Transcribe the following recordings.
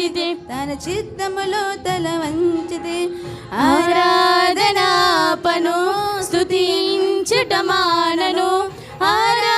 వంచితే తన చిత్తములో తల వంచితే ఆరాధనాపను స్తుతించుట మానను. ఆరాధనాపను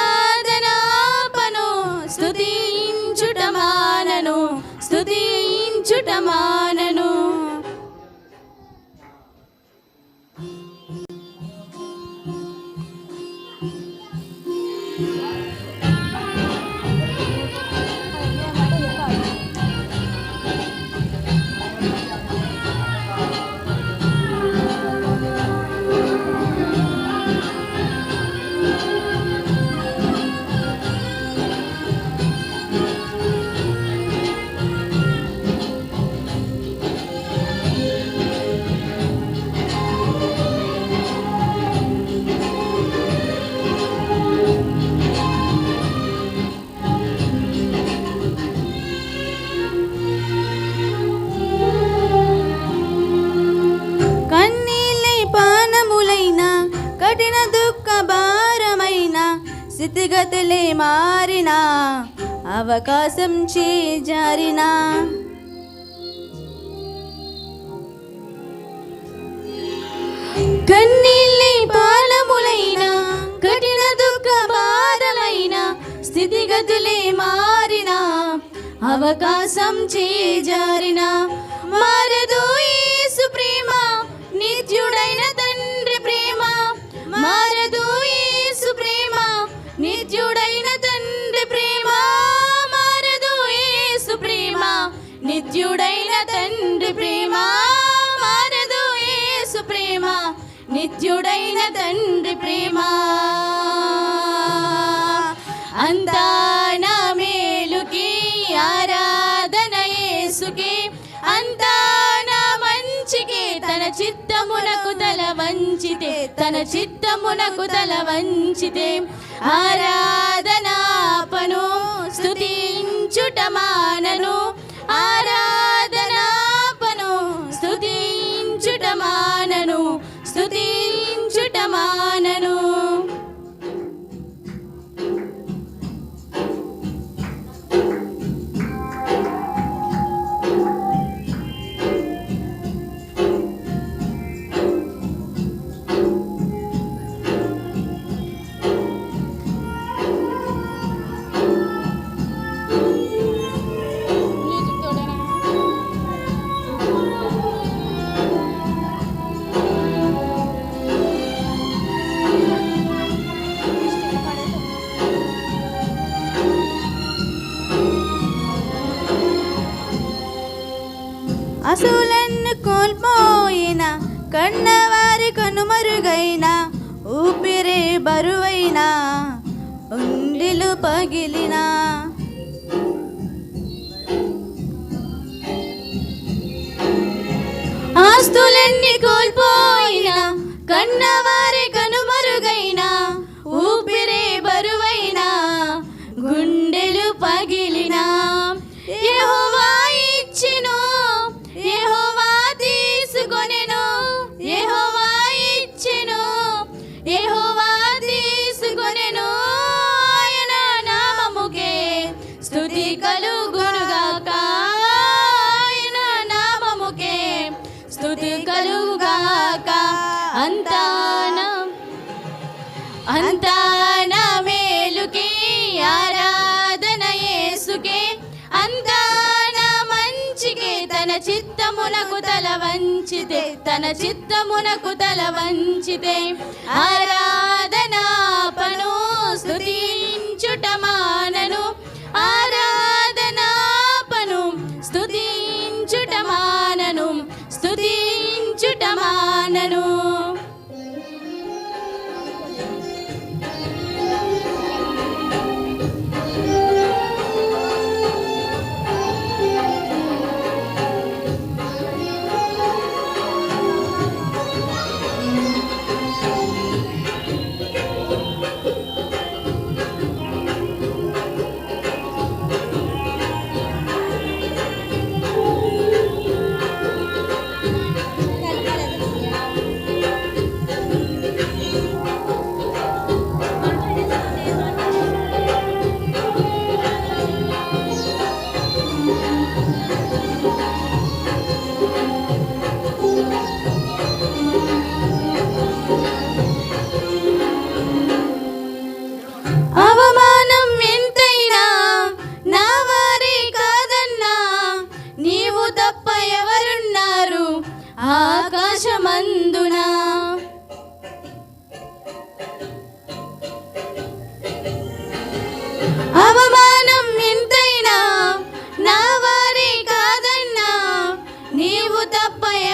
స్థితిగతులే మారిన అవకాశం చేజారినా. కన్నీళ్ళే పాలములైన కఠిన దుఃఖ భారమైన స్థితిగతులే మారిన అవకాశం చేజారిన. మారదు ఈ ప్రేమ. అంతా నా మేలుకి ఆరాధన యేసుకి అంతా నా మంచికి తన చిత్తమునకు తల వంచితే తన చిత్తమునకు తల వంచితే ఆరాధనాపను స్తుతించుట పగిలిన కలుగాక అంతాన అంతాన మేలుకి ఆరాధన యేసుకే అంతాన మంచికే తన చిత్తమునకు తల వంచితే తన చిత్తమునకు తల వంచితే ఆరాధనాపను స్తుతించుట మానను.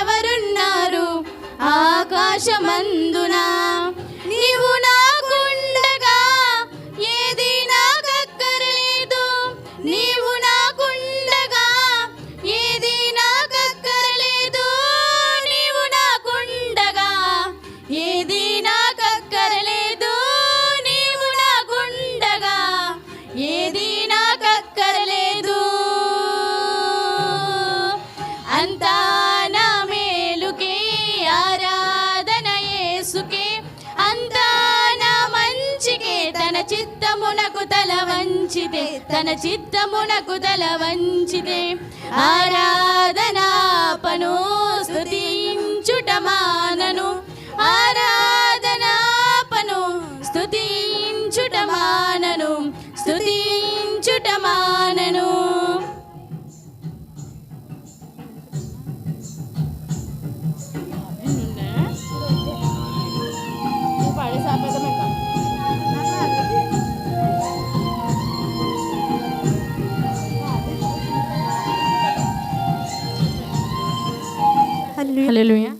ఎవరున్నారు? ఆకాశమందునా చిత్తమునకు తల వంచితే తన చిత్తమునకు తల వంచితే ఆరాధనాపను స్తుతించుట మానను ఆరాధనాపను స్తుతించుట మానను స్తుతించుట మానను హల్లెలూయా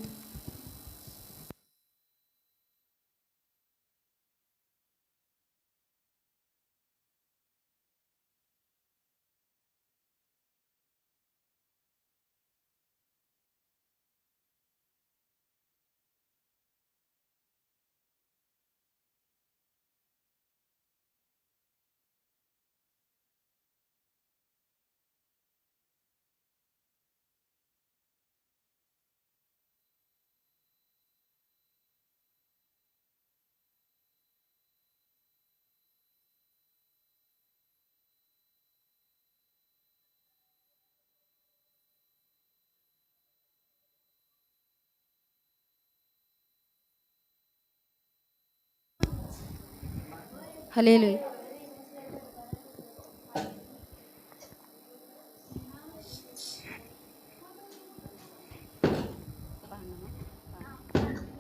హల్లెలూయా.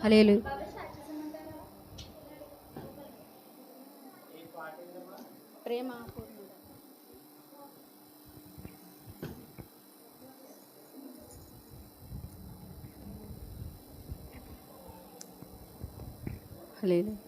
హల్లెలూయా. ప్రేమ హల్లెలూయా.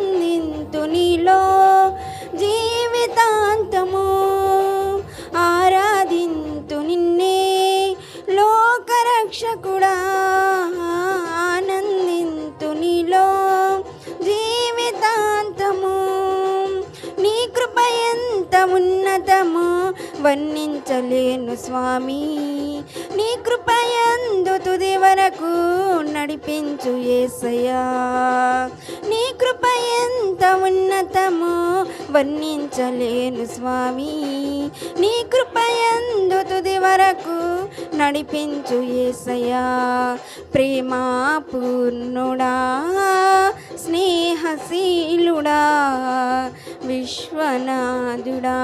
ఆనందింతు నీలో జీవితాంతము. ఆరాధింతు నిన్నే లోకరక్షకుడా. ఆనందింతు నీలో జీవితాంతము. నీ కృప ఎంత ఉన్నతము వర్ణించలేను స్వామి. నీ కృపయందు తుది వరకు నడిపించు ఏసయా వర్ణించలేను స్వామి. నీ కృపయందు తుది వరకు నడిపించు ఏసయా ప్రేమా పూర్ణుడా స్నేహశీలుడా విశ్వనాథుడా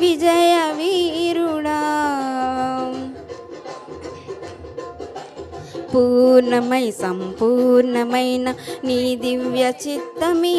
విజయ వీరుడా. పూర్ణమై సంపూర్ణమైన నీ దివ్య చిత్తమే.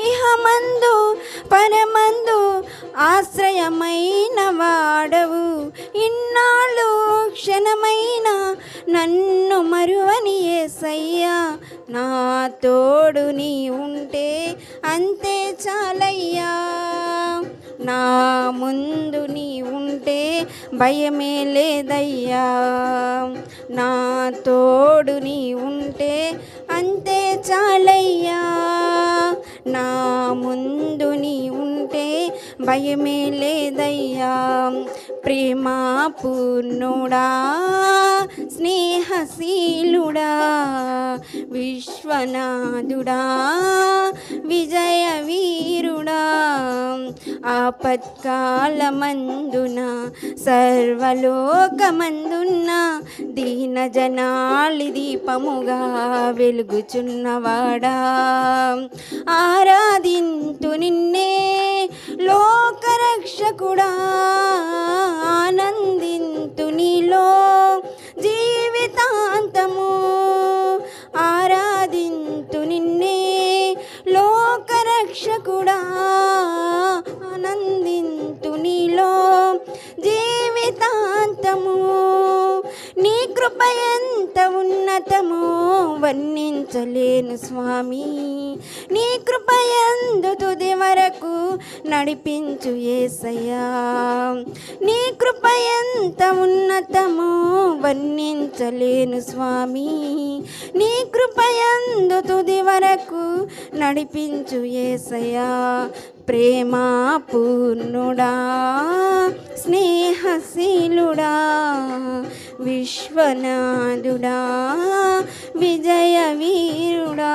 ఇహమందు పరమందు ఆశ్రయమైన వాడవు. ఇన్నాళ్ళు క్షణమైన నన్ను మరువని ఏసయ్యా నా తోడు నీ ఉంటే అంతే చాలయ్యా. నా ముందు నీ ఉంటే భయమే లేదయ్యా. నా తోడు నీ ఉంటే అంతే చాలయ్యా. నా ముందు నీ ఉంటే భయమే లేదయ్యా ప్రేమ పూర్ణుడా స్నేహశీలుడా విశ్వనాథుడా విజయ వీరుడా ఆపత్కాలమందున సర్వలోకమందున్న దీన జనాలి దీపముగా వెలుగుచున్నవాడా. ఆరాధింతు నిన్నే లో లోకరక్షకుడా ఆనందింతు నీలో జీవితాంతము. ఆరాధింతు నిన్నే లోకరక్షకుడా ఆనందింతు నీలో జీవితాంతము. నీ కృప ఎంత ఉన్నతమో వర్ణించలేను స్వామి. నీ కృప నడిపించు ఏసయ్యా. నీ కృప ఎంత ఉన్నతమో వర్ణించలేను స్వామి. నీ కృప ఎందు తుది వరకు నడిపించు ఏసయ్యా. ప్రేమ పూర్ణుడా స్నేహశీలుడా విశ్వనాథుడా విజయ వీరుడా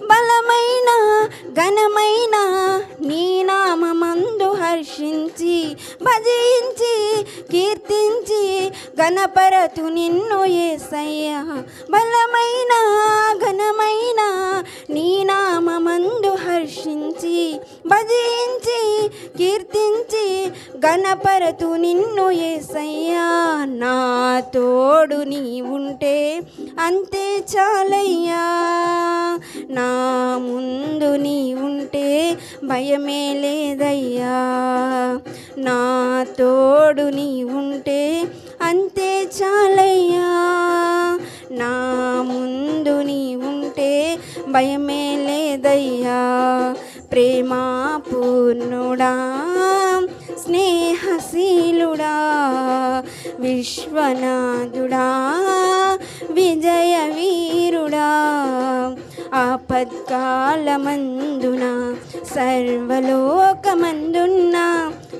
బలమైన ఘనమైన నీ నామందు హర్షించి భజించి కీర్తించి గణపరతు నిన్ను ఏసయ్యా. బలమైన ఘనమైన నీ నామందు హర్షించి భజించి కనపరతు నిన్ను ఏసయ్యా. నా తోడు నీ ఉంటే అంతే చాలయ్యా. నా ముందు నీ ఉంటే భయమే లేదయ్యా. నా తోడు నీ ఉంటే అంతే చాలయ్యా. నా ముందు నీ ఉంటే భయమే లేదయ్యా. ప్రేమ పూర్ణుడా స్నేహశీలుడా విశ్వనాథుడా విజయ వీరుడా ఆపత్కాలమందున సర్వలోకమందున్నా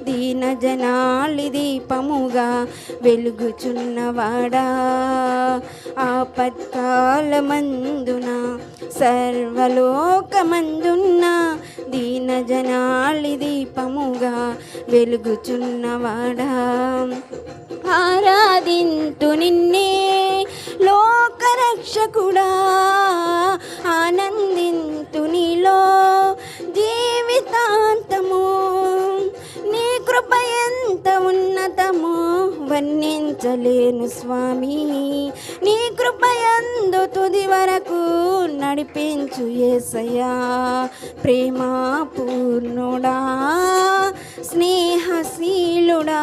దీన జనాలి దీపముగా వెలుగుచున్నవాడా. ఆపత్కాలమందున సర్వలోకమందున్న దీన జనాలి దీపముగా వెలుగుచున్నవాడా. ఆరాధింతు నిన్నే లోకరక్షకుడా. ఆనందింతు నీలో జీవితాంతము కృప ఎంత ఉన్నతమో వర్ణించలేను స్వామి. నీ కృప ఎందు తుది వరకు నడిపించు ఏసయ్యా. ప్రేమ పూర్ణుడా స్నేహశీలుడా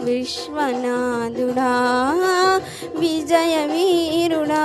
విశ్వనాథుడా విజయ వీరుడా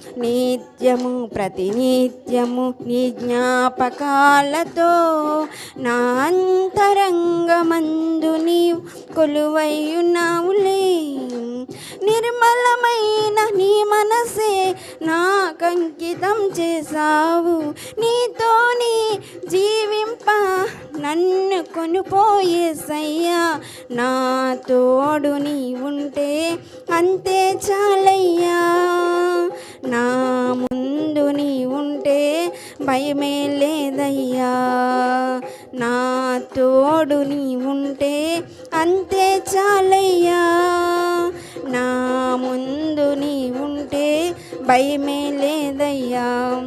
నిత్యము ప్రతినిత్యము నీ జ్ఞాపకాలతో నా అంతరంగమందు నీవు కొలువయ్యున్నావులే నిర్మలమైన నీ మనసే నాకంకితం చేశావు. నీతోని జీవింప నన్ను కొనుపోయేసయ్యా నా తోడు నీ ఉంటే అంతే చాలయ్యా. నా ముందు నీ ఉంటే భయమే లేదయ్యా. నా తోడు నీ ఉంటే అంతే చాలయ్యా. నా ముందు నీ ఉంటే భయమే లేదయ్యా.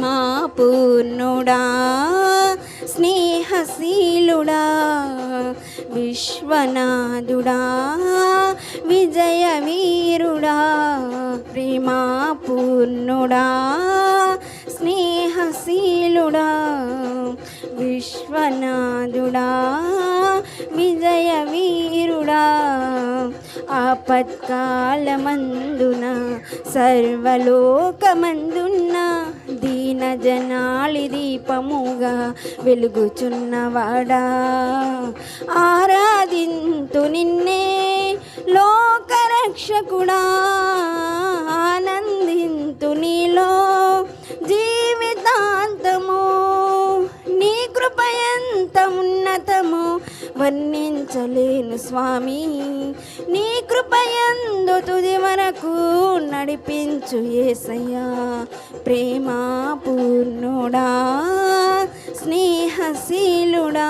మా పూర్ణుడా స్నేహశీలుడా విశ్వనాథుడా విజయ వీరుడా ప్రేమా పూర్ణుడా స్నేహశీలుడా విశ్వనాథుడా విజయ వీరుడా ఆపత్కాలమందున సర్వలోకమందున్న దీన జనాళి దీపముగా వెలుగుచున్నవాడా. ఆరాధింతు నిన్నే లోకరక్షకుడా స్వామి నీ కృపయందు తుది మనకు నడిపించు ఏసయ్యా. ప్రేమా పూర్ణుడా స్నేహశీలుడా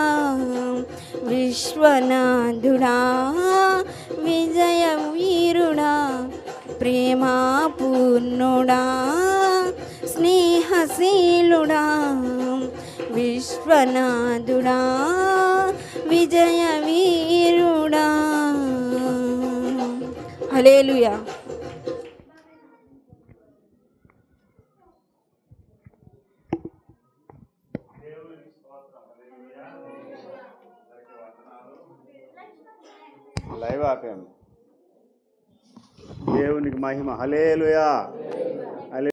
విశ్వనాథుడా విజయ వీరుడా ప్రేమా పూర్ణుడా స్నేహశీలుడా విశ్వనాథుడా విజయ వీరుడా హలేలుయా లైవ్ ఆపాము దేవునికి మహిమ. హలేలుయా